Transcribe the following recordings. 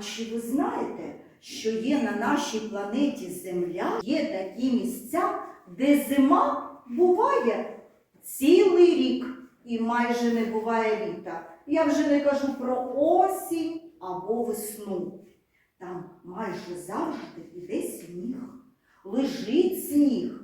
чи ви знаєте, що є на нашій планеті Земля, є такі місця, де зима буває цілий рік і майже не буває літа. Я вже не кажу про осінь або весну. Там майже завжди іде сніг, лежить сніг.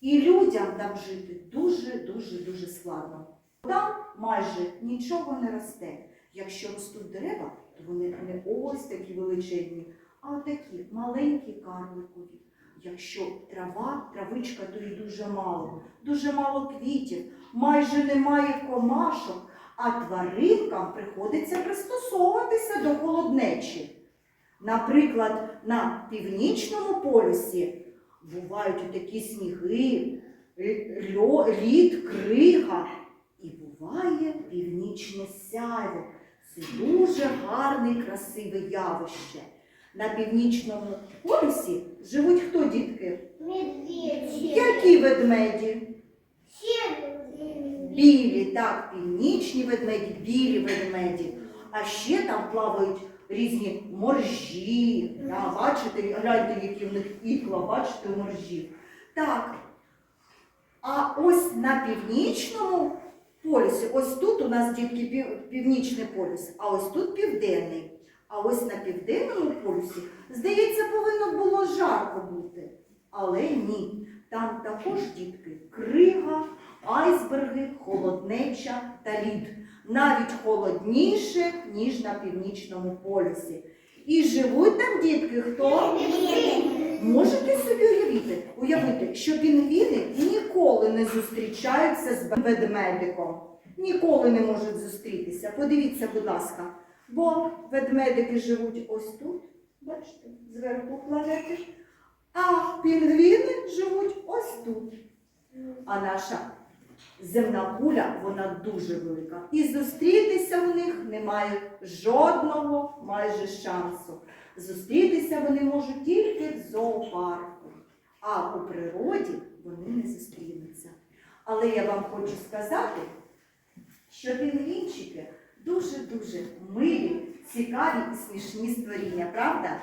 І людям там жити дуже-дуже дуже складно. Там майже нічого не росте. Якщо ростуть дерева, вони не ось такі величезні, а такі маленькі карликові. Якщо трава, травичка, то і дуже мало, дуже мало квітів, майже немає комашок, а тваринкам приходиться пристосовуватися до холоднечі. Наприклад, на північному полюсі бувають такі сніги, лід, крига, і буває північне сяйво. Це дуже гарне і красиве явище. На північному полюсі живуть хто, дітки? Медведь. Які ведмеді? Білі, так, північні ведмеді, білі ведмеді. А ще там плавають різні моржі. Да, бачите, гляньте, які в них ікла, бачите, у моржів. Так. А ось на північному полюсі, ось тут у нас дітки пів- північний полюс, а ось тут південний. А ось на південному полюсі, здається, повинно було жарко бути. Але ні. Там також дітки крига, айсберги, холоднеча та лід. Навіть холодніше, ніж на північному полюсі. І живуть там дітки хто? Можете собі уявити, уявити, що пінгвіни ніколи не зустрічаються з ведмедиком. Ніколи не можуть зустрітися. Подивіться, будь ласка. Бо ведмедики живуть ось тут, бачите, зверху планети. А пінгвіни живуть ось тут. А наша земна куля, вона дуже велика. І зустрітися в них немає жодного майже шансу. Зустрітися вони можуть тільки в зоопарку, а у природі вони не зустрінуться. Але я вам хочу сказати, що пінгвінчики дуже-дуже милі, цікаві і смішні створіння, правда?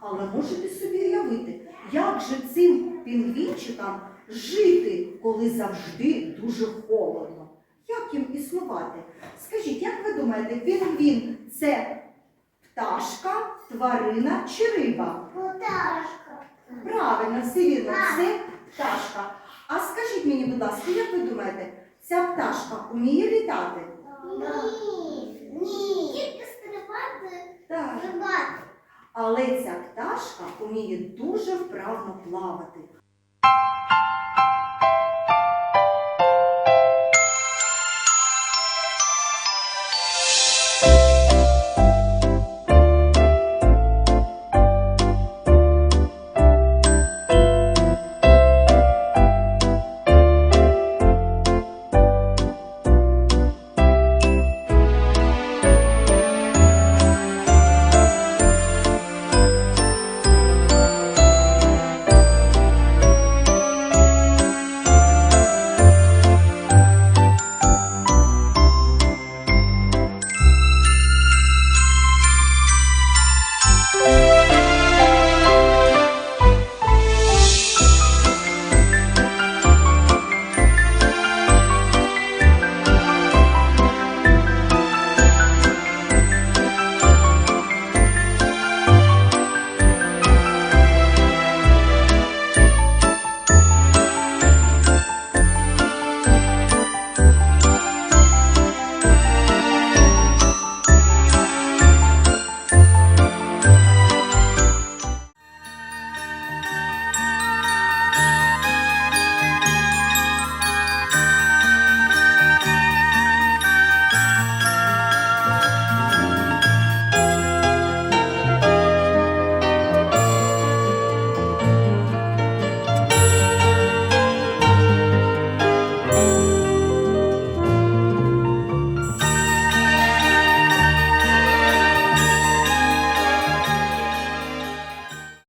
Але можете собі уявити, як же цим пінгвінчикам жити, коли завжди дуже холодно? Як їм існувати? Скажіть, як ви думаєте, пінгвін це пташка, тварина чи риба? Пташка. Правильно, все вірно, це пташка. А скажіть мені, будь ласка, як ви думаєте, ця пташка вміє літати? Ні. Ні. Тільки стрибати, Так. стрибати. Але ця пташка вміє дуже вправно плавати.